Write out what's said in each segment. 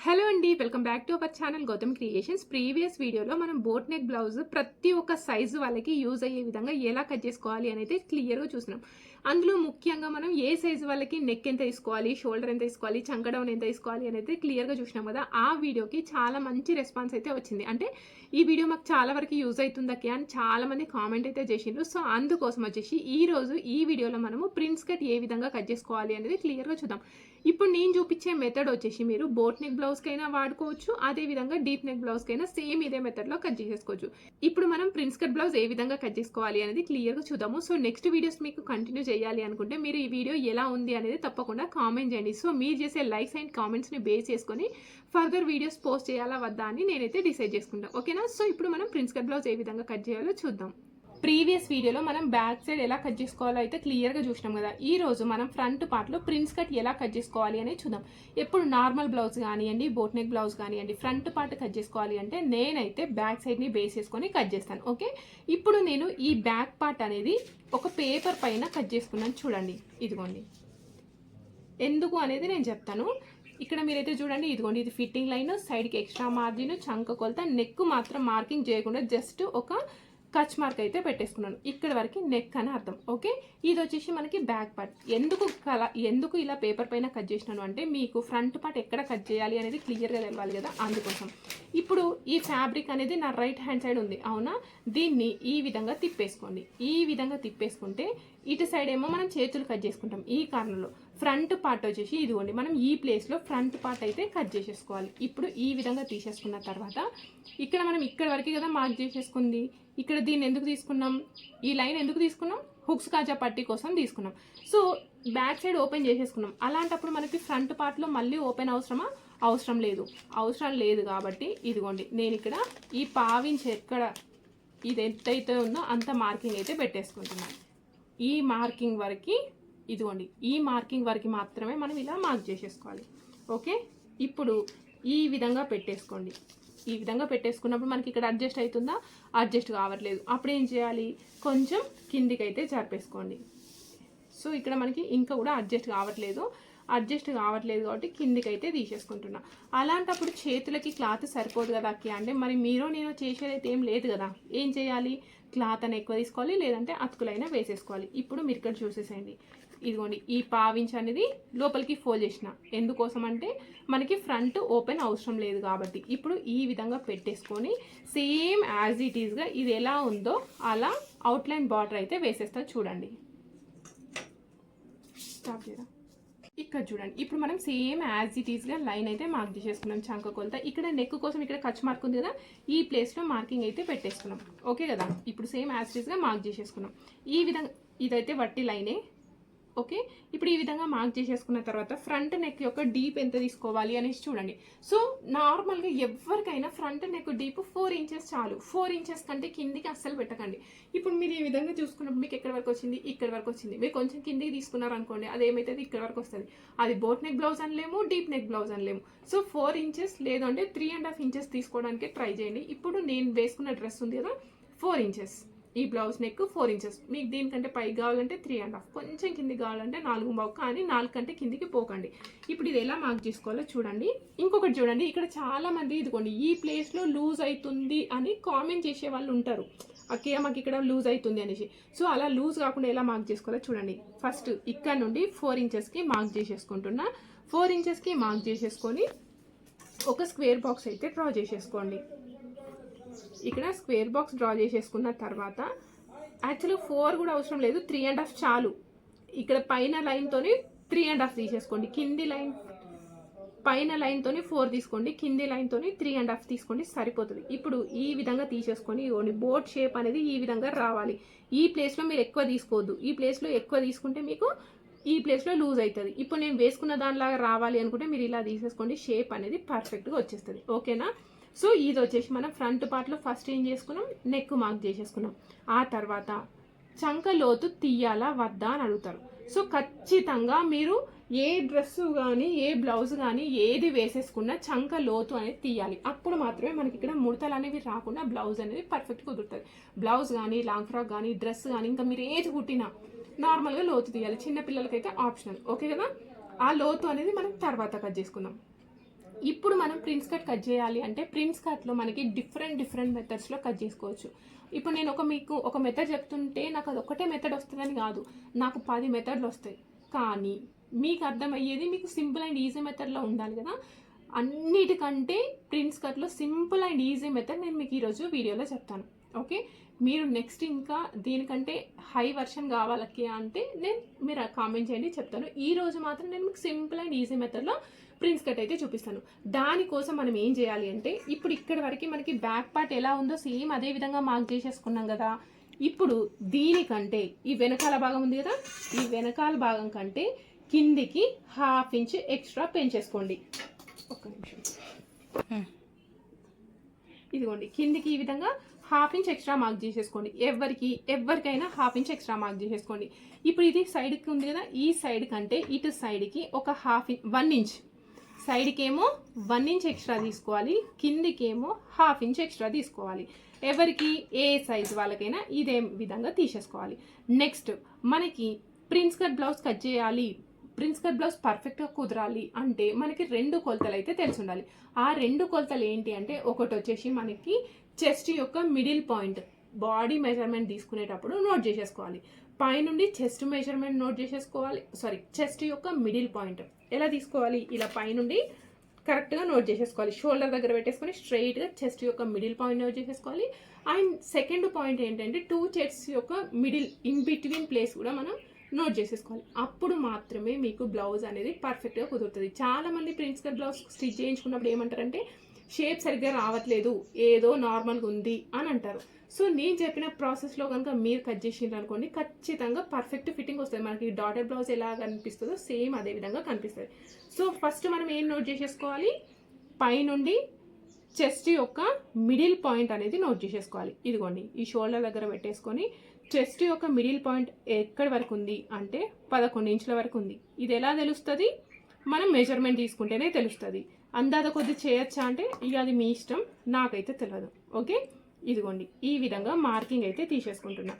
Hello అండి welcome back to our channel Gautam creations previous వీడియోలో మనం బోట్ నెక్ బ్లౌజ్ ప్రతి ఒక్క సైజు వాళ్ళకి యూజ్ అయ్యే విధంగా ఎలా కట్ చేసుకోవాలి అనేది క్లియర్గా చూసినాం అందులో ముఖ్యంగా మనం ఏ సైజు వాళ్ళకి నెక్ ఎంత తీసుకోవాలి షోల్డర్ ఎంత తీసుకోవాలి చంక డౌన్ ఎంత తీసుకోవాలి అనేది క్లియర్గా చూసినాం కదా. ఆ వీడియోకి చాలా మంచి రెస్పాన్స్ అయితే వచ్చింది. అంటే ఈ వీడియో మాకు చాలా వరకు యూజ్ అవుతుందకి అని చాలామంది కామెంట్ అయితే చేసిండ్రు. సో అందుకోసం వచ్చేసి ఈ రోజు ఈ వీడియోలో మనము ప్రిన్స్ కట్ ఏ విధంగా కట్ చేసుకోవాలి అనేది క్లియర్గా చూద్దాం. ఇప్పుడు నేను చూపించే మెథడ్ వచ్చేసి మీరు బోట్ నెక్ బ్లౌజ్కైనా వాడుకోవచ్చు అదే విధంగా డీప్ నెక్ బ్లౌజ్కైనా సేమ్ ఇదే మెథడ్లో కట్ చేసేసుకోవచ్చు. ఇప్పుడు మనం ప్రిన్స్ కట్ బ్లౌజ్ ఏ విధంగా కట్ చేసుకోవాలి అనేది క్లియర్గా చూద్దాము. సో నెక్స్ట్ వీడియోస్ మీకు కంటిన్యూ చేయాలి అనుకుంటే మీరు ఈ వీడియో ఎలా ఉంది అనేది తప్పకుండా కామెంట్ చేయండి. సో మీరు చేసే లైక్స్ అండ్ కామెంట్స్ని బేస్ చేసుకొని ఫర్దర్ వీడియోస్ పోస్ట్ చేయాలా వద్దా అని నేనైతే డిసైడ్ చేసుకుంటాను ఓకేనా? సో ఇప్పుడు మనం ప్రిన్స్ కట్ బ్లౌజ్ ఏ విధంగా కట్ చేయాలో చూద్దాం. ప్రీవియస్ వీడియోలో మనం బ్యాక్ సైడ్ ఎలా కట్ చేసుకోవాలో అయితే క్లియర్గా చూసినాం కదా. ఈ రోజు మనం ఫ్రంట్ పార్ట్లో ప్రిన్స్ కట్ ఎలా కట్ చేసుకోవాలి అనేది చూద్దాం. ఎప్పుడు నార్మల్ బ్లౌజ్ కానివ్వండి బోట్ నెక్ బ్లౌజ్ కానివ్వండి ఫ్రంట్ పార్ట్ కట్ చేసుకోవాలి అంటే నేనైతే బ్యాక్ సైడ్ని బేస్ చేసుకొని కట్ చేస్తాను. ఓకే? ఇప్పుడు నేను ఈ బ్యాక్ పార్ట్ అనేది ఒక పేపర్ పైన కట్ చేసుకున్నాను చూడండి. ఇదిగోండి. ఎందుకు అనేది నేను చెప్తాను. ఇక్కడ మీరైతే చూడండి ఇదిగోండి ఇది ఫిట్టింగ్ లైన్ సైడ్కి ఎక్స్ట్రా మార్జిన్ చంక కొలత నెక్ మాత్రం మార్కింగ్ చేయకుండా జస్ట్ ఒక కచ్ మార్క్ అయితే పెట్టేసుకున్నాను. ఇక్కడ వరకు నెక్ అని అర్థం. ఓకే ఇది వచ్చేసి మనకి బ్యాక్ పార్ట్ ఎందుకు కల ఎందుకు ఇలా పేపర్ పైన కట్ చేసినాను అంటే మీకు ఫ్రంట్ పార్ట్ ఎక్కడ కట్ చేయాలి అనేది క్లియర్గా తెలవాలి కదా అందుకోసం. ఇప్పుడు ఈ ఫ్యాబ్రిక్ అనేది నా రైట్ హ్యాండ్ సైడ్ ఉంది. అవునా? దీన్ని ఈ విధంగా తిప్పేసుకోండి. ఈ విధంగా తిప్పేసుకుంటే ఇటు సైడ్ ఏమో మనం చేతులు కట్ చేసుకుంటాం. ఈ కార్నర్లో ఫ్రంట్ పార్ట్ వచ్చేసి ఇదిగోండి మనం ఈ ప్లేస్లో ఫ్రంట్ పార్ట్ అయితే కట్ చేసేసుకోవాలి. ఇప్పుడు ఈ విధంగా తీసేసుకున్న తర్వాత ఇక్కడ మనం ఇక్కడ వరకే కదా మార్క్ చేసేసుకుంది. ఇక్కడ దీన్ని ఎందుకు తీసుకున్నాం? ఈ లైన్ ఎందుకు తీసుకున్నాం? హుక్స్ కాజా పట్టీ కోసం తీసుకున్నాం. సో బ్యాక్ సైడ్ ఓపెన్ చేసేసుకున్నాం. అలాంటప్పుడు మనకి ఫ్రంట్ పార్ట్లో మళ్ళీ ఓపెన్ అవసరమా? అవసరం లేదు. అవసరం లేదు కాబట్టి ఇదిగోండి నేను ఇక్కడ ఈ పావించి ఎక్కడ ఇది ఎంతైతే ఉందో అంత మార్కింగ్ అయితే పెట్టేసుకుంటున్నాను. ఈ మార్కింగ్ వరకు ఇదిగోండి ఈ మార్కింగ్ వరకు మాత్రమే మనం ఇలా మార్క్ చేసేసుకోవాలి. ఓకే? ఇప్పుడు ఈ విధంగా పెట్టేసుకోండి. ఈ విధంగా పెట్టేసుకున్నప్పుడు మనకి ఇక్కడ అడ్జస్ట్ అవుతుందా? అడ్జస్ట్ కావట్లేదు. అప్పుడు ఏం చేయాలి? కొంచెం కిందికి అయితే జరిపేసుకోండి. సో ఇక్కడ మనకి ఇంకా కూడా అడ్జస్ట్ కావట్లేదు. అడ్జస్ట్ కావట్లేదు కాబట్టి కిందికి అయితే తీసేసుకుంటున్నా. అలాంటప్పుడు చేతులకి క్లాత్ సరిపోదు కదా అక్కి? అంటే మరి మీరు నేను చేసేది అయితే ఏం లేదు కదా. ఏం చేయాలి? క్లాత్ అని ఎక్కువ తీసుకోవాలి లేదంటే అతుకులైనా వేసేసుకోవాలి. ఇప్పుడు మీరు ఇక్కడ చూసేసేయండి. ఇదిగోండి ఈ పావించ్ అనేది లోపలికి ఫోల్డ్ చేసిన. ఎందుకోసం అంటే మనకి ఫ్రంట్ ఓపెన్ అవసరం లేదు కాబట్టి. ఇప్పుడు ఈ విధంగా పెట్టేసుకొని సేమ్ యాజ్ ఇట్ ఈస్గా ఇది ఎలా ఉందో అలా అవుట్లైన్ బార్డర్ అయితే వేసేస్తా చూడండి. స్టాప్ చేయరా ఇక్కడ చూడండి ఇప్పుడు మనం సేమ్ యాజ్ ఇట్ ఈస్గా లైన్ అయితే మార్క్ చేసేసుకున్నాం చంక కొలత. ఇక్కడ నెక్ కోసం ఇక్కడ కచ్ మార్క్ ఉంది కదా ఈ ప్లేస్లో మార్కింగ్ అయితే పెట్టేసుకున్నాం. ఓకే కదా? ఇప్పుడు సేమ్ యాజ్ ఇట్ ఈస్గా మార్క్ చేసేసుకున్నాం. ఈ విధంగా ఇదైతే వట్టి లైనే ఓకే? ఇప్పుడు ఈ విధంగా మార్క్ చేసేసుకున్న తర్వాత ఫ్రంట్ నెక్ యొక్క డీప్ ఎంత తీసుకోవాలి అనేసి చూడండి. సో నార్మల్గా ఎవరికైనా front neck deep four inches చాలు. ఫోర్ ఇంచెస్ కంటే కిందికి అస్సలు పెట్టకండి. ఇప్పుడు మీరు ఈ విధంగా చూసుకున్నప్పుడు మీకు ఎక్కడి వరకు వచ్చింది? ఇక్కడ వరకు వచ్చింది. మీరు కొంచెం కిందికి తీసుకున్నారు అనుకోండి అది ఏమైతుంది? ఇక్కడ వరకు వస్తుంది. అది బోట్ నెక్ బ్లౌజ్ అనలేము డీప్ నెక్ బ్లౌజ్ అనలేము. సో ఫోర్ ఇంచెస్ లేదంటే త్రీ అండ్ హాఫ్ ఇంచెస్ తీసుకోవడానికి ట్రై చేయండి. ఇప్పుడు నేను వేసుకున్న డ్రెస్ ఉంది కదా ఫోర్ ఇంచెస్. ఈ బ్లౌజ్ నెక్ ఫోర్ ఇంచెస్. మీకు దీనికంటే పై కావాలంటే త్రీ అండ్ హాఫ్ కొంచెం కింది కావాలంటే నాలుగు బావు. కానీ నాలుగు కంటే కిందికి పోకండి. ఇప్పుడు ఇది ఎలా మార్క్ చేసుకోవాలో చూడండి. ఇంకొకటి చూడండి. ఇక్కడ చాలామంది ఇదిగోండి ఈ ప్లేస్లో లూజ్ అవుతుంది అని కామెంట్ చేసే వాళ్ళు ఉంటారు. అక్కయ్య మాకు ఇక్కడ లూజ్ అవుతుంది అనేసి. సో అలా లూజ్ కాకుండా ఎలా మార్క్ చేసుకోవాలో చూడండి. ఫస్ట్ ఇక్కడ నుండి ఫోర్ ఇంచెస్కి మార్క్ చేసేసుకుంటున్నా. ఫోర్ ఇంచెస్కి మార్క్ చేసేసుకొని ఒక స్క్వేర్ బాక్స్ అయితే డ్రా చేసేసుకోండి. ఇక్కడ స్క్వేర్ బాక్స్ డ్రా చేసేసుకున్న తర్వాత యాక్చువల్గా ఫోర్ కూడా అవసరం లేదు త్రీ అండ్ హాఫ్ చాలు. ఇక్కడ పైన లైన్తోని త్రీ అండ్ హాఫ్ తీసేసుకోండి. కింది లైన్ పైన లైన్తోని ఫోర్ తీసుకోండి. కింది లైన్తోని త్రీ అండ్ హాఫ్ తీసుకోండి సరిపోతుంది. ఇప్పుడు ఈ విధంగా తీసేసుకొని ఇవ్వండి. బోట్ షేప్ అనేది ఈ విధంగా రావాలి. ఈ ప్లేస్లో మీరు ఎక్కువ తీసుకోవద్దు. ఈ ప్లేస్లో ఎక్కువ తీసుకుంటే మీకు ఈ ప్లేస్లో లూజ్ అవుతుంది ఇప్పుడు నేను వేసుకున్న దానిలాగా రావాలి అనుకుంటే మీరు ఇలా తీసేసుకోండి. షేప్ అనేది పర్ఫెక్ట్గా వచ్చేస్తుంది. ఓకేనా సో ఇది వచ్చేసి మనం ఫ్రంట్ పార్ట్లో ఫస్ట్ ఏం చేసుకున్నాం? నెక్ మార్క్ చేసేసుకున్నాం. ఆ తర్వాత చంక లోతు తీయాలా వద్దా అని అడుగుతారు. సో ఖచ్చితంగా మీరు ఏ డ్రెస్ కానీ ఏ బ్లౌజ్ కానీ ఏది వేసేసుకున్నా చంక లోతు అనేది తీయాలి. అప్పుడు మాత్రమే మనకి ఇక్కడ ముడతలు అనేవి రాకుండా బ్లౌజ్ అనేది పర్ఫెక్ట్ కుదురుతుంది బ్లౌజ్ కానీ లాంగ్ ఫ్రాక్ కానీ డ్రెస్ కానీ ఇంకా మీరు ఏది కుట్టినా నార్మల్గా లోతు తీయాలి. చిన్న పిల్లలకైతే ఆప్షనల్. ఓకే కదా? ఆ లోతు అనేది మనం తర్వాత కట్ చేసుకుందాం. ఇప్పుడు మనం ప్రిన్స్ కట్ కట్ చేయాలి అంటే ప్రిన్స్ కట్లో మనకి డిఫరెంట్ డిఫరెంట్ మెథడ్స్లో కట్ చేసుకోవచ్చు. ఇప్పుడు నేను ఒక మీకు ఒక మెథడ్ చెప్తుంటే నాకు అది ఒకటే మెథడ్ వస్తుందని కాదు. నాకు పది మెథడ్లు వస్తాయి. కానీ మీకు అర్థమయ్యేది మీకు సింపుల్ అండ్ ఈజీ మెథడ్లో ఉండాలి కదా. అన్నిటికంటే ప్రిన్స్ కట్లో సింపుల్ అండ్ ఈజీ మెథడ్ నేను మీకు ఈరోజు వీడియోలో చెప్తాను. ఓకే? మీరు నెక్స్ట్ ఇంకా దీనికంటే హై వర్షన్ కావాలకి అంటే నేను మీరు కామెంట్ చేయండి చెప్తాను. ఈ రోజు మాత్రం నేను మీకు సింపుల్ అండ్ ఈజీ మెథడ్లో ప్రిన్స్ కట్ అయితే చూపిస్తాను. దానికోసం మనం ఏం చేయాలి అంటే ఇప్పుడు ఇక్కడి వరకు మనకి బ్యాక్ పార్ట్ ఎలా ఉందో సేమ్ అదే విధంగా మార్క్ చేసేసుకున్నాం కదా. ఇప్పుడు దీనికంటే ఈ వెనకాల భాగం ఉంది కదా ఈ వెనకాల భాగం కంటే కిందికి హాఫ్ ఇంచ్ ఎక్స్ట్రా పెంచేసుకోండి. ఒక్క నిమిషం. ఇదిగోండి కిందికి ఈ విధంగా హాఫ్ ఇంచ్ ఎక్స్ట్రా మార్క్ చేసేసుకోండి. ఎవరికి ఎవరికైనా హాఫ్ ఇంచ్ ఎక్స్ట్రా మార్క్ చేసేసుకోండి. ఇప్పుడు ఇది సైడ్కి ఉంది కదా ఈ సైడ్ కంటే ఇటు సైడ్కి ఒక హాఫ్ ఇంచ్ వన్ ఇంచ్ సైడ్కి ఏమో వన్ ఇంచ్ ఎక్స్ట్రా తీసుకోవాలి కిందికేమో హాఫ్ ఇంచ్ ఎక్స్ట్రా తీసుకోవాలి. ఎవరికి ఏ సైజ్ వాళ్ళకైనా ఇదే విధంగా తీసేసుకోవాలి. నెక్స్ట్ మనకి ప్రిన్స్ కట్ బ్లౌజ్ కట్ చేయాలి. ప్రిన్స్ కట్ బ్లౌజ్ పర్ఫెక్ట్గా కుదరాలి అంటే మనకి రెండు కొలతలు అయితే తెలిసి ఉండాలి ఆ రెండు కొలతలు ఏంటి అంటే ఒకటి వచ్చేసి మనకి చెస్ట్ యొక్క మిడిల్ పాయింట్ బాడీ మెజర్మెంట్ తీసుకునేటప్పుడు నోట్ చేసేసుకోవాలి. పైనుండి చెస్ట్ మెజర్మెంట్ నోట్ చేసేసుకోవాలి. సారీ చెస్ట్ యొక్క మిడిల్ పాయింట్ ఎలా తీసుకోవాలి? ఇలా పైనుండి కరెక్ట్గా నోట్ చేసేసుకోవాలి. షోల్డర్ దగ్గర పెట్టేసుకొని స్ట్రైట్గా చెస్ట్ యొక్క మిడిల్ పాయింట్ నోట్ చేసేసుకోవాలి. అండ్ సెకండ్ పాయింట్ ఏంటంటే టూ చెస్ట్ యొక్క మిడిల్ ఇన్ బిట్వీన్ ప్లేస్ కూడా మనం నోట్ చేసేసుకోవాలి. అప్పుడు మాత్రమే మీకు బ్లౌజ్ అనేది పర్ఫెక్ట్గా కుదురుతుంది. చాలా మంది ప్రిన్సిపల్ బ్లౌజ్ స్టిచ్ చేయించుకున్నప్పుడు ఏమంటారంటే షేప్ సరిగ్గా రావట్లేదు ఏదో నార్మల్గా ఉంది అని అంటారు. సో నేను చెప్పిన ప్రాసెస్లో కనుక మీరు కట్ చేసిండ్రు అనుకోండి ఖచ్చితంగా పర్ఫెక్ట్ ఫిట్టింగ్ వస్తుంది. మనకి డాటర్ బ్లౌజ్ ఎలా కనిపిస్తుందో సేమ్ అదే విధంగా కనిపిస్తుంది. సో ఫస్ట్ మనం ఏం నోట్ చేసేసుకోవాలి? పైనుండి చెస్ట్ యొక్క మిడిల్ పాయింట్ అనేది నోట్ చేసేసుకోవాలి. ఇదిగోండి ఈ షోల్డర్ దగ్గర పెట్టేసుకొని చెస్ట్ యొక్క మిడిల్ పాయింట్ ఎక్కడి వరకు ఉంది అంటే పదకొండు ఇంచుల వరకు ఉంది. ఇది ఎలా తెలుస్తుంది? మనం మెజర్మెంట్ తీసుకుంటేనే తెలుస్తుంది. అందాద కొద్ది చేయొచ్చా అంటే ఇక అది మీ ఇష్టం. నాకైతే తెలియదు ఓకే? ఇదిగోండి. ఈ విధంగా మార్కింగ్ అయితే తీసేసుకుంటున్నా.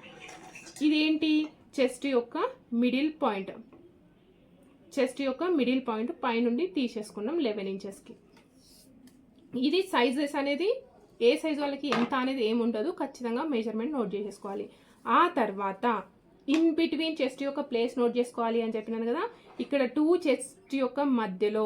ఇదేంటి? చెస్ట్ యొక్క మిడిల్ పాయింట్. చెస్ట్ యొక్క మిడిల్ పాయింట్ పైనుండి తీసేసుకున్నాం లెవెన్ ఇంచెస్కి. ఇది సైజెస్ అనేది ఏ సైజ్ వాళ్ళకి ఎంత అనేది ఏముండదు. ఖచ్చితంగా మెజర్మెంట్ నోట్ చేసేసుకోవాలి. ఆ తర్వాత ఇన్ బిట్వీన్ చెస్ట్ యొక్క ప్లేస్ నోట్ చేసుకోవాలి అని చెప్పినాను కదా. ఇక్కడ టూ చెస్ట్ యొక్క మధ్యలో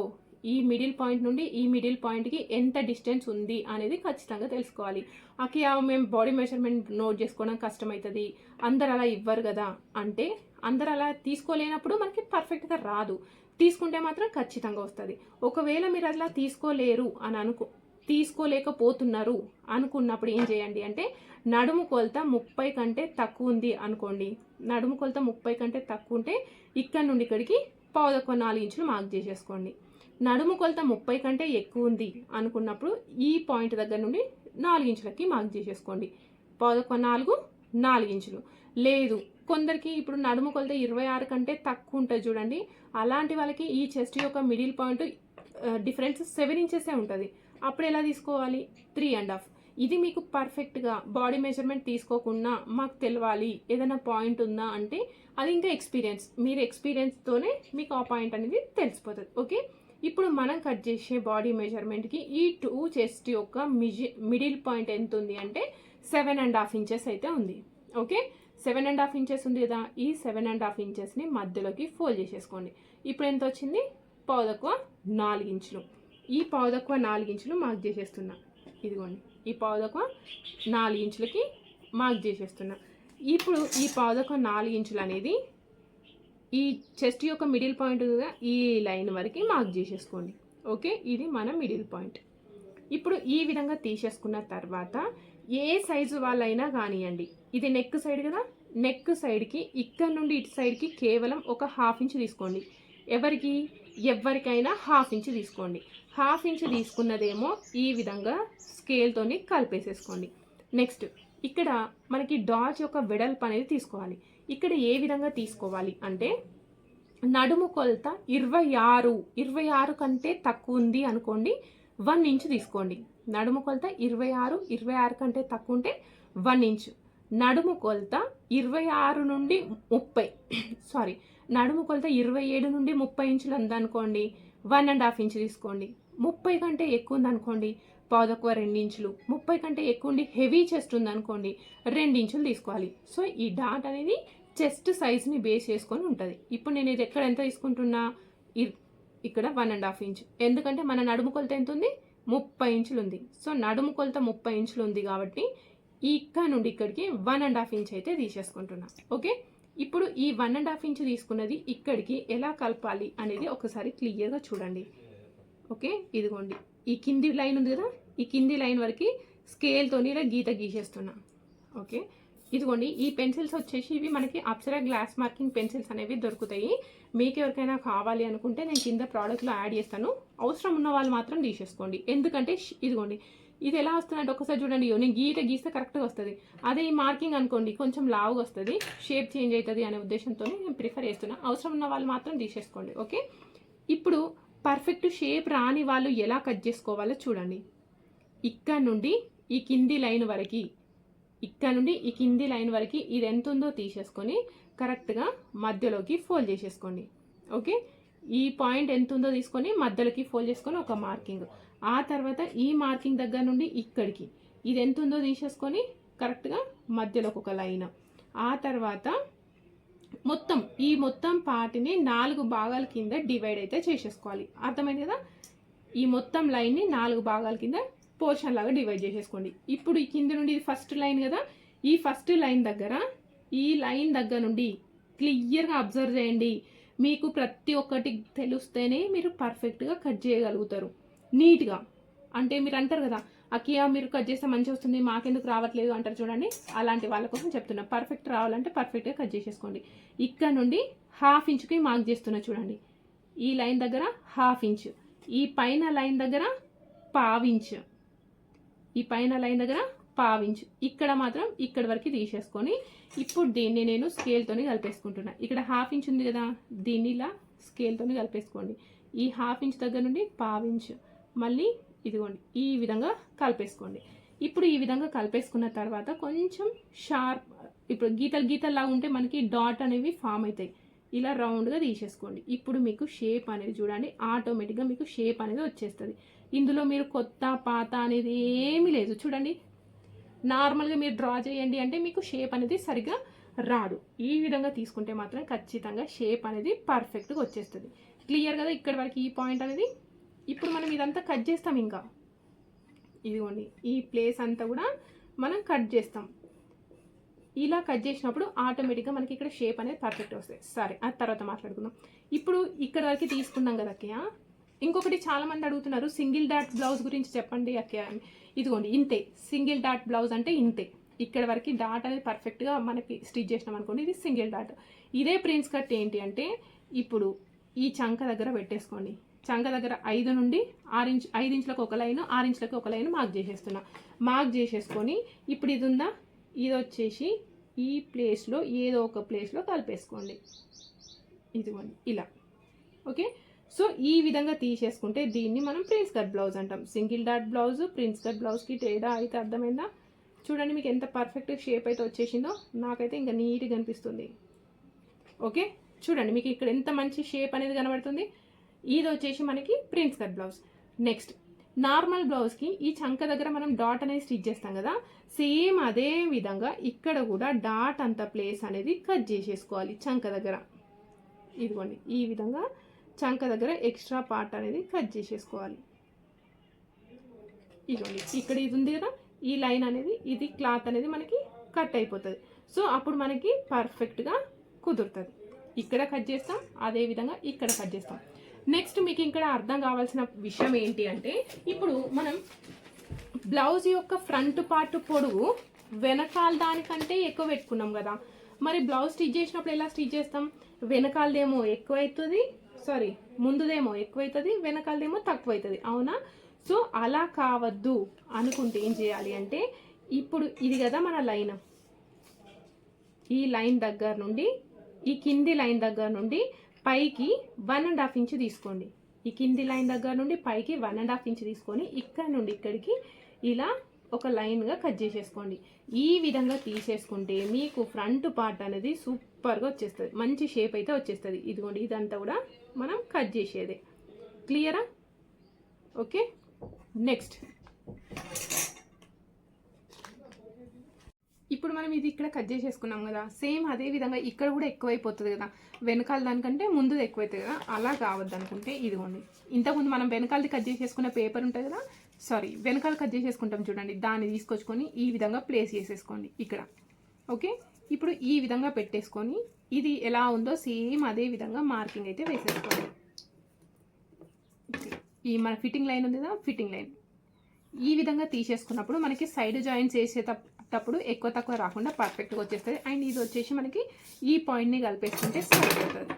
ఈ మిడిల్ పాయింట్ నుండి ఈ మిడిల్ పాయింట్కి ఎంత డిస్టెన్స్ ఉంది అనేది ఖచ్చితంగా తెలుసుకోవాలి. అకి మేము బాడీ మెజర్మెంట్ నోట్ చేసుకోవడం కష్టమవుతుంది అందరు అలా ఇవ్వరు కదా. అంటే అందరు అలా తీసుకోలేనప్పుడు మనకి పర్ఫెక్ట్గా రాదు. తీసుకుంటే మాత్రం ఖచ్చితంగా వస్తుంది. ఒకవేళ మీరు అలా తీసుకోలేరు అని అనుకో తీసుకోలేకపోతున్నారు అనుకున్నప్పుడు ఏం చేయండి అంటే నడుము కొలత ముప్పై కంటే తక్కువ ఉంది అనుకోండి. నడుము కొలత ముప్పై కంటే తక్కువ ఉంటే ఇక్కడ నుండి ఇక్కడికి పావుదక్కువ నాలుగు ఇంచులు మార్క్ చేసేసుకోండి. నడుము కొలత ముప్పై కంటే ఎక్కువ ఉంది అనుకున్నప్పుడు ఈ పాయింట్ దగ్గర నుండి నాలుగు ఇంచులకి మార్క్ చేసేసుకోండి. పదకొ నాలుగు నాలుగు ఇంచులు. లేదు కొందరికి ఇప్పుడు నడుము కొలత ఇరవై ఆరు కంటే తక్కువ ఉంటుంది చూడండి. అలాంటి వాళ్ళకి ఈ చెస్ట్ యొక్క మిడిల్ పాయింట్ డిఫరెన్స్ సెవెన్ ఇంచెసే ఉంటుంది. అప్పుడు ఎలా తీసుకోవాలి? త్రీ అండ్ హాఫ్ ఇది మీకు పర్ఫెక్ట్గా బాడీ మెజర్మెంట్ తీసుకోకుండా మాకు తెలవాలి. ఏదైనా పాయింట్ ఉందా అంటే అది ఇంకా ఎక్స్పీరియన్స్ మీరు ఎక్స్పీరియన్స్తోనే మీకు ఆ పాయింట్ అనేది తెలిసిపోతుంది. ఓకే ఇప్పుడు మనం కట్ చేసే బాడీ మెజర్మెంట్కి ఈ టూ చెస్ట్ యొక్క మిజి మిడిల్ పాయింట్ ఎంత ఉంది అంటే సెవెన్ అండ్ హాఫ్ ఇంచెస్ అయితే ఉంది. Okay? Seven and half inches ఉంది కదా? ఈ సెవెన్ అండ్ హాఫ్ ఇంచెస్ని మధ్యలోకి ఫోల్డ్ చేసేసుకోండి. ఇప్పుడు ఎంత వచ్చింది? పావుదక్కువ నాలుగు ఇంచులు. ఈ పావుదక్కువ నాలుగు ఇంచులు మార్క్ చేసేస్తున్నా. ఇదిగోండి. ఈ పావుదక్కువ నాలుగు ఇంచులకి మార్క్ చేసేస్తున్నా. ఇప్పుడు ఈ పావుదక్కువ నాలుగు ఇంచులు అనేది ఈ చెస్ట్ యొక్క మిడిల్ పాయింట్ కదా ఈ లైన్ వరకు మార్క్ చేసేసుకోండి. ఓకే ఇది మన మిడిల్ పాయింట్ ఇప్పుడు ఈ విధంగా తీసేసుకున్న తర్వాత ఏ సైజు వాళ్ళైనా కానివ్వండి ఇది నెక్ సైడ్ కదా? నెక్ సైడ్కి ఇక్కడ నుండి ఇటు సైడ్కి కేవలం ఒక హాఫ్ ఇంచ్ తీసుకోండి. ఎవరికి? ఎవరికైనా హాఫ్ ఇంచ్ తీసుకోండి. హాఫ్ ఇంచ్ తీసుకున్నదేమో ఈ విధంగా స్కేల్తోని కలిపేసేసుకోండి. నెక్స్ట్ ఇక్కడ మనకి డాచ్ యొక్క వెడల్పు అనేది తీసుకోవాలి. ఇక్కడ ఏ విధంగా తీసుకోవాలి అంటే నడుము కొలత ఇరవై ఆరు ఇరవై ఆరు కంటే తక్కువ ఉంది అనుకోండి వన్ ఇంచ్ తీసుకోండి. నడుము కొలత ఇరవై ఆరు ఇరవై ఆరు కంటే తక్కువ ఉంటే వన్ ఇంచ్. నడుము కొలత ఇరవై ఆరు నుండి ముప్పై. సారీ నడుము కొలత ఇరవై ఏడు నుండి ముప్పై ఇంచులు ఉందనుకోండి వన్ అండ్ హాఫ్ ఇంచ్ తీసుకోండి. ముప్పై కంటే ఎక్కువ ఉందనుకోండి పాదక్కువ రెండించులు. ముప్పై కంటే ఎక్కువ ఉండి హెవీ చెస్ట్ ఉందనుకోండి రెండించులు తీసుకోవాలి. సో ఈ డాట్ అనేది చెస్ట్ సైజ్ని బేస్ చేసుకొని ఉంటుంది. ఇప్పుడు నేను ఇది ఎక్కడ ఎంత తీసుకుంటున్నా? ఇ- ఇక్కడ వన్ అండ్ హాఫ్ ఇంచ్. ఎందుకంటే మన నడుము కొలత ఎంత ఉంది? ముప్పై ఇంచులు ఉంది. సో నడుము కొలత ముప్పై ఇంచులు ఉంది కాబట్టి ఇక్కడ నుండి ఇక్కడికి వన్ అండ్ హాఫ్ ఇంచ్ అయితే తీసేసుకుంటున్నా. ఓకే? ఇప్పుడు ఈ వన్ అండ్ హాఫ్ ఇంచ్ తీసుకున్నది ఇక్కడికి ఎలా కలపాలి అనేది ఒకసారి క్లియర్గా చూడండి. ఓకే? ఇదిగోండి. ఈ కింది లైన్ ఉంది కదా? ఈ కింది లైన్ వరకు స్కేల్తోని ఇలా గీత గీసేస్తున్నా. ఓకే? ఇదిగోండి. ఈ పెన్సిల్స్ వచ్చేసి ఇవి మనకి అప్సరా గ్లాస్ మార్కింగ్ పెన్సిల్స్ అనేవి దొరుకుతాయి. మీకు ఎవరికైనా కావాలి అనుకుంటే నేను కింద ప్రోడక్ట్లో యాడ్ చేస్తాను. అవసరం ఉన్న వాళ్ళు మాత్రం తీసేసుకోండి. ఎందుకంటే ఇదిగోండి. ఇది ఎలా వస్తుందంటే ఒకసారి చూడండి. నేను గీత గీస్తే కరెక్ట్గా వస్తుంది. అదే ఈ మార్కింగ్ అనుకోండి కొంచెం లావుగా వస్తుంది. షేప్ చేంజ్ అవుతుంది అనే ఉద్దేశంతో నేను ప్రిఫర్ చేస్తున్నా. అవసరం ఉన్న వాళ్ళు మాత్రం తీసేసుకోండి. ఓకే? ఇప్పుడు పర్ఫెక్ట్ షేప్ రాని వాళ్ళు ఎలా కట్ చేసుకోవాలో చూడండి. ఇక్కడ నుండి ఈ కింది లైన్ వరకు ఇక్కడ నుండి ఈ కింది లైన్ వరకు ఇది ఎంత ఉందో తీసేసుకొని కరెక్ట్గా మధ్యలోకి ఫోల్డ్ చేసేసుకోండి. ఓకే? ఈ పాయింట్ ఎంత ఉందో తీసుకొని మధ్యలోకి ఫోల్డ్ చేసుకొని ఒక మార్కింగ్ ఆ తర్వాత ఈ మార్కింగ్ దగ్గర నుండి ఇక్కడికి ఇది ఎంత ఉందో తీసేసుకొని కరెక్ట్గా మధ్యలోకి ఒక లైన్ ఆ తర్వాత మొత్తం ఈ మొత్తం పార్ట్ని నాలుగు భాగాల కింద డివైడ్ అయితే చేసేసుకోవాలి. అర్థమైంది కదా? ఈ మొత్తం లైన్ని నాలుగు భాగాల కింద పోర్షన్ లాగా డివైడ్ చేసేసుకోండి. ఇప్పుడు ఈ కింద నుండి ఇది ఫస్ట్ లైన్ కదా? ఈ ఫస్ట్ లైన్ దగ్గర ఈ లైన్ దగ్గర నుండి క్లియర్గా అబ్జర్వ్ చేయండి. మీకు ప్రతి ఒక్కటి తెలిస్తేనే మీరు పర్ఫెక్ట్గా కట్ చేయగలుగుతారు. నీట్గా అంటే మీరు అంటారు కదా అకియా మీరు కట్ చేస్తే మంచిగా వస్తుంది మాకెందుకు రావట్లేదు అంటారు చూడండి. అలాంటి వాళ్ళ కోసం చెప్తున్నా. పర్ఫెక్ట్ రావాలంటే పర్ఫెక్ట్గా కట్ చేసేసుకోండి. ఇక్కడ నుండి హాఫ్ ఇంచుకి మార్క్ చేస్తున్నా చూడండి. ఈ లైన్ దగ్గర హాఫ్ ఇంచ్ ఈ పైన లైన్ దగ్గర పావించ్ ఈ పైన లైన్ దగ్గర పావించ్ ఇక్కడ మాత్రం ఇక్కడ వరకు తీసేసుకొని ఇప్పుడు దీన్ని నేను స్కేల్తో కలిపేసుకుంటున్నా. ఇక్కడ హాఫ్ ఇంచ్ ఉంది కదా దీన్ని ఇలా స్కేల్తో కలిపేసుకోండి. ఈ హాఫ్ ఇంచ్ దగ్గర నుండి పావించ్ మళ్ళీ ఇదిగోండి ఈ విధంగా కలిపేసుకోండి. ఇప్పుడు ఈ విధంగా కలిపేసుకున్న తర్వాత కొంచెం షార్ప్ ఇప్పుడు గీతలు గీతల్లా ఉంటే మనకి డాట్ అనేవి ఫామ్ అవుతాయి. ఇలా రౌండ్గా తీసేసుకోండి. ఇప్పుడు మీకు షేప్ అనేది చూడండి ఆటోమేటిక్గా మీకు షేప్ అనేది వచ్చేస్తుంది. ఇందులో మీరు కొత్త పాత అనేది ఏమీ లేదు. చూడండి నార్మల్గా మీరు డ్రా చేయండి అంటే మీకు షేప్ అనేది సరిగ్గా రాదు. ఈ విధంగా తీసుకుంటే మాత్రం ఖచ్చితంగా షేప్ అనేది పర్ఫెక్ట్గా వచ్చేస్తుంది. క్లియర్ కదా ఇక్కడ వరకు ఈ పాయింట్ అనేది? ఇప్పుడు మనం ఇదంతా కట్ చేస్తాం ఇంకా. ఇదిగోండి ఈ ప్లేస్ అంతా కూడా మనం కట్ చేస్తాం. ఇలా కట్ చేసినప్పుడు ఆటోమేటిక్గా మనకి ఇక్కడ షేప్ అనేది పర్ఫెక్ట్ వస్తాయి. సరే ఆ తర్వాత మాట్లాడుకుందాం. ఇప్పుడు ఇక్కడ వరకు తీసుకున్నాం కదా అక్కయ్య. ఇంకొకటి చాలా మంది అడుగుతున్నారు సింగిల్ డాట్ బ్లౌజ్ గురించి చెప్పండి అక్కయ్య. ఇదిగోండి ఇంతే. సింగిల్ డాట్ బ్లౌజ్ అంటే ఇంతే. ఇక్కడ వరకు డాట్ అనేది పర్ఫెక్ట్గా మనకి స్టిచ్ చేసినాం అనుకోండి ఇది సింగిల్ డాట్ ఇదే ప్రిన్స్ కట్ ఏంటి అంటే ఇప్పుడు ఈ చంక దగ్గర పెట్టేసుకోండి. చంక దగ్గర ఐదు నుండి ఆరు ఇంచ్ ఐదు ఇంచులకు ఒక లైన్ ఆరు ఇంచులకు ఒక లైన్ మార్క్ చేసేస్తున్నా. మార్క్ చేసేసుకొని ఇప్పుడు ఇది ఉందా? ఇది వచ్చేసి ఈ ప్లేస్లో ఏదో ఒక ప్లేస్లో కలిపేసుకోండి. ఇదిగోండి ఇలా. ఓకే? సో ఈ విధంగా తీసేసుకుంటే దీన్ని మనం ప్రిన్స్ కట్ బ్లౌజ్ అంటాం. Single dot blouse prince cut బ్లౌజ్కి తేడా అయితే అర్థమైందా? చూడండి మీకు ఎంత పర్ఫెక్ట్ షేప్ అయితే వచ్చేసిందో నాకైతే ఇంకా నీట్గా అనిపిస్తుంది. ఓకే? చూడండి మీకు ఇక్కడ ఎంత మంచి షేప్ అనేది కనబడుతుంది. ఇది వచ్చేసి మనకి prince cut blouse. Next normal బ్లౌజ్కి ఈ చంక దగ్గర మనం డాట్ అనేది స్టిచ్ చేస్తాం కదా? సేమ్ అదే విధంగా ఇక్కడ కూడా డాట్ అంత ప్లేస్ అనేది కట్ చేసేసుకోవాలి చంక దగ్గర. ఇదిగోండి ఈ విధంగా చంక దగ్గర ఎక్స్ట్రా పార్ట్ అనేది కట్ చేసేసుకోవాలి. ఇదిగోండి ఇక్కడ ఇది ఉంది కదా? ఈ లైన్ అనేది ఇది క్లాత్ అనేది మనకి కట్ అయిపోతుంది. సో అప్పుడు మనకి పర్ఫెక్ట్గా కుదురుతుంది. ఇక్కడ కట్ చేస్తాం అదే విధంగా ఇక్కడ కట్ చేస్తాం. నెక్స్ట్ మీకు ఇక్కడ అర్థం కావాల్సిన విషయం ఏంటి అంటే ఇప్పుడు మనం బ్లౌజ్ యొక్క ఫ్రంట్ పార్ట్ పొడుగు వెనకాల దానికంటే ఎక్కువ పెట్టుకున్నాం కదా. మరి బ్లౌజ్ స్టిచ్ చేసినప్పుడు ఎలా స్టిచ్ చేస్తాం? వెనకాలదేమో ఎక్కువ అవుతుంది సారీ ముందుదేమో ఎక్కువ అవుతుంది వెనకాలదేమో తక్కువ అవుతుంది అవునా? సో అలా కావద్దు అనుకుంటే ఏం చేయాలి అంటే ఇప్పుడు ఇది కదా మన లైన్. ఈ లైన్ దగ్గర నుండి ఈ కింది లైన్ దగ్గర నుండి పైకి వన్ అండ్ హాఫ్ ఇంచ్ తీసుకోండి. ఈ కింది లైన్ దగ్గర నుండి పైకి వన్ అండ్ హాఫ్ ఇంచ్ తీసుకొని ఇక్కడ నుండి ఇక్కడికి ఇలా ఒక లైన్గా కట్ చేసేసుకోండి. ఈ విధంగా తీసేసుకుంటే మీకు ఫ్రంట్ పార్ట్ అనేది సూపర్గా వచ్చేస్తుంది. మంచి షేప్ అయితే వచ్చేస్తుంది. ఇదిగోండి ఇదంతా కూడా మనం కట్ చేసేదే. క్లియరా ఓకే నెక్స్ట్ ఇప్పుడు మనం ఇది ఇక్కడ కట్ చేసేసుకున్నాం కదా సేమ్ అదే విధంగా ఇక్కడ కూడా ఎక్కువైపోతుంది కదా. వెనకాల దానికంటే ముందు ఎక్కువైతుంది కదా. అలా కావద్దు అనుకుంటే ఇదిగోండి. ఇంతకుముందు మనం వెనకాలది కట్ చేసేసుకున్న పేపర్ ఉంటుంది కదా సారీ వెనకాల కట్ చేసేసుకుంటాం చూడండి. దాన్ని తీసుకొచ్చుకొని ఈ విధంగా ప్లేస్ చేసేసుకోండి ఇక్కడ. ఓకే ఇప్పుడు ఈ విధంగా పెట్టేసుకొని ఇది ఎలా ఉందో సేమ్ అదే విధంగా మార్కింగ్ అయితే వేసేసుకోండి. ఈ మన ఫిట్టింగ్ లైన్ ఉంది కదా ఫిట్టింగ్ లైన్ ఈ విధంగా తీసేసుకున్నప్పుడు మనకి సైడ్ జాయింట్స్ తప్పుడు ఎక్కువ తక్కువ రాకుండా పర్ఫెక్ట్గా వచ్చేస్తుంది. అండ్ ఇది వచ్చేసి మనకి ఈ పాయింట్ని కలిపేసుకుంటే సరిపోతుంది.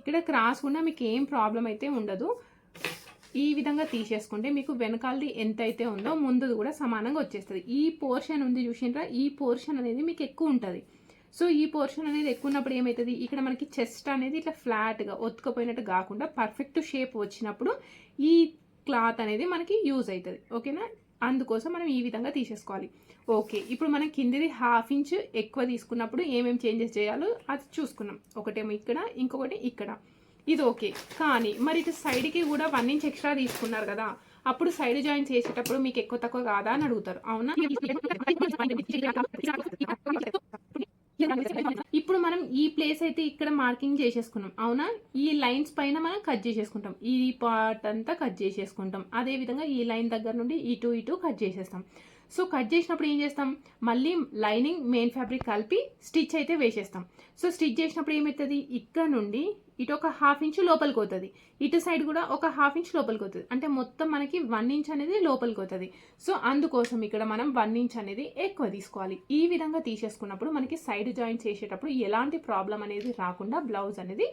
ఇక్కడ క్రాస్ కూడా మీకు ఏం ప్రాబ్లం అయితే ఉండదు. ఈ విధంగా తీసేసుకుంటే మీకు వెనకాలది ఎంత అయితే ఉందో ముందుది కూడా సమానంగా వచ్చేస్తుంది. ఈ పోర్షన్ ఉంది చూసిండ్రా ఈ పోర్షన్ అనేది మీకు ఎక్కువ ఉంటుంది. సో ఈ పోర్షన్ అనేది ఎక్కువ ఉన్నప్పుడు ఏమవుతుంది ఇక్కడ మనకి చెస్ట్ అనేది ఇట్లా ఫ్లాట్గా ఒత్తుకపోయినట్టు కాకుండా పర్ఫెక్ట్ షేప్ వచ్చినప్పుడు ఈ క్లాత్ అనేది మనకి యూజ్ అవుతుంది ఓకేనా? అందుకోసం మనం ఈ విధంగా తీసేసుకోవాలి. ఓకే ఇప్పుడు మనం కిందిది హాఫ్ ఇంచ్ ఎక్కువ తీసుకున్నప్పుడు ఏమేమి చేంజెస్ చేయాలో అది చూసుకున్నాం. ఒకటేమో ఇక్కడ ఇంకొకటి ఇక్కడ. ఇది ఓకే కానీ మరి ఇటు సైడ్కి కూడా వన్ ఇంచ్ ఎక్స్ట్రా తీసుకున్నారు కదా అప్పుడు సైడ్ జాయిన్ చేసేటప్పుడు మీకు ఎక్కువ తక్కువ కాదా అని అడుగుతారు అవునా? ఇప్పుడు మనం ఈ ప్లేస్ అయితే ఇక్కడ మార్కింగ్ చేసేసుకున్నాం. అవునా? ఈ లైన్స్ పైన మనం కట్ చేసేసుకుంటాం. ఈ పార్ట్ అంతా కట్ చేసేసుకుంటాం. అదే విధంగా ఈ లైన్ దగ్గర నుండి ఇటు ఇటు కట్ చేసేస్తాం. సో కట్ చేసినప్పుడు ఏం చేస్తాం? మళ్ళీ లైనింగ్ మెయిన్ ఫ్యాబ్రిక్ కలిపి స్టిచ్ అయితే వేసేస్తాం. సో స్టిచ్ చేసినప్పుడు ఏమవుతుంది? ఇక్కడ నుండి ఇటు ఒక హాఫ్ ఇంచ్ లోపలికి అవుతుంది ఇటు సైడ్ కూడా ఒక హాఫ్ ఇంచ్ లోపలికి అవుతుంది అంటే మొత్తం మనకి వన్ ఇంచ్ అనేది లోపలికి అవుతుంది సో అందుకోసం ఇక్కడ మనం వన్ ఇంచ్ అనేది ఎక్కువ తీసుకోవాలి. ఈ విధంగా తీసేసుకున్నప్పుడు మనకి సైడ్ జాయిన్ చేసేటప్పుడు ఎలాంటి ప్రాబ్లం అనేది రాకుండా బ్లౌజ్ అనేది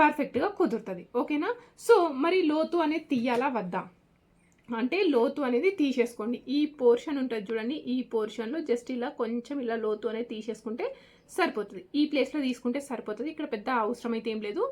పర్ఫెక్ట్గా కుదురుతుంది. ఓకేనా సో మరి లోతు అనేది తీయాలా? వద్దా? అంటే లోతు అనేది తీసేసుకోండి. ఈ పోర్షన్ ఉంటుంది చూడండి. ఈ పోర్షన్లో జస్ట్ ఇలా కొంచెం ఇలా లోతు అనేది తీసేసుకుంటే సరిపోతుంది. ఈ ప్లేస్లో తీసుకుంటే సరిపోతుంది. ఇక్కడ పెద్ద అవసరం అయితే ఏం లేదు.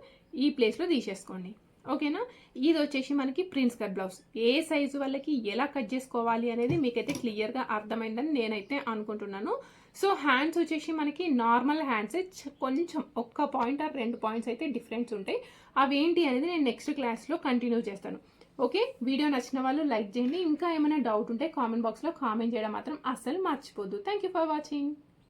ఈ ప్లేస్లో తీసేసుకోండి. ఓకేనా? ఇది వచ్చేసి మనకి ప్రిన్స్ కట్ బ్లౌజ్. ఏ సైజు వాళ్ళకి ఎలా కట్ చేసుకోవాలి అనేది మీకైతే క్లియర్గా అర్థమైందని నేనైతే అనుకుంటున్నాను. సో హ్యాండ్స్ వచ్చేసి మనకి నార్మల్ హ్యాండ్స్ కొంచెం ఒక్క పాయింట్ ఆర్ రెండు పాయింట్స్ అయితే డిఫరెన్స్ ఉంటాయి. అవేంటి అనేది నేను నెక్స్ట్ క్లాస్లో కంటిన్యూ చేస్తాను. ఓకే? వీడియో నచ్చిన వాళ్ళు లైక్ చేయండి. ఇంకా ఏమైనా డౌట్ ఉంటే కామెంట్ బాక్స్లో కామెంట్ చేయడం మాత్రం అస్సలు మర్చిపోద్దు. Thank you for watching